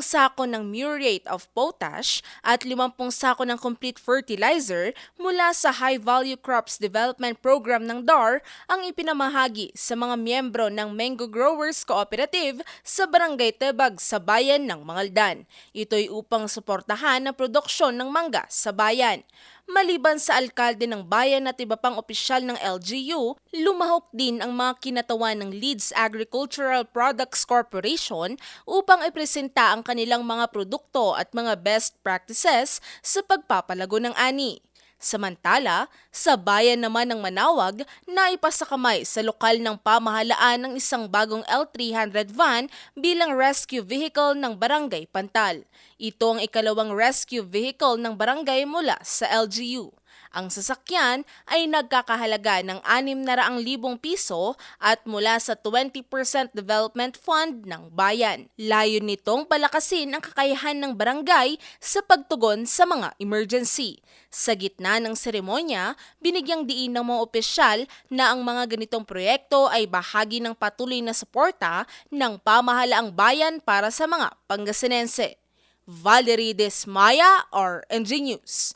sako ng muriate of potash at 50 sako ng complete fertilizer mula sa High Value Crops Development Program ng DAR ang ipinamahagi sa mga miyembro ng Mango Growers Cooperative sa Barangay Tebag sa bayan ng Mangaldan. Ito'y upang suportahan ang produksyon ng mangga sa bayan. Maliban sa alkalde ng bayan at iba pang opisyal ng LGU, lumahok din ang mga kinatawan ng Leeds Agricultural Products Corporation upang ipresenta ang kanilang mga produkto at mga best practices sa pagpapalago ng ani. Samantala, sa bayan naman ng Manawag, naipasakamay sa lokal ng pamahalaan ng isang bagong L300 van bilang rescue vehicle ng Barangay Pantal. Ito ang ikalawang rescue vehicle ng barangay mula sa LGU. Ang sasakyan ay nagkakahalaga ng 600,000 piso at mula sa 20% development fund ng bayan. Layon nitong palakasin ang kakayahan ng barangay sa pagtugon sa mga emergency. Sa gitna ng seremonya, binigyang diin ng mga opisyal na ang mga ganitong proyekto ay bahagi ng patuloy na suporta ng pamahalaang bayan para sa mga Pangasinense. Valerie Desmaya or NG News.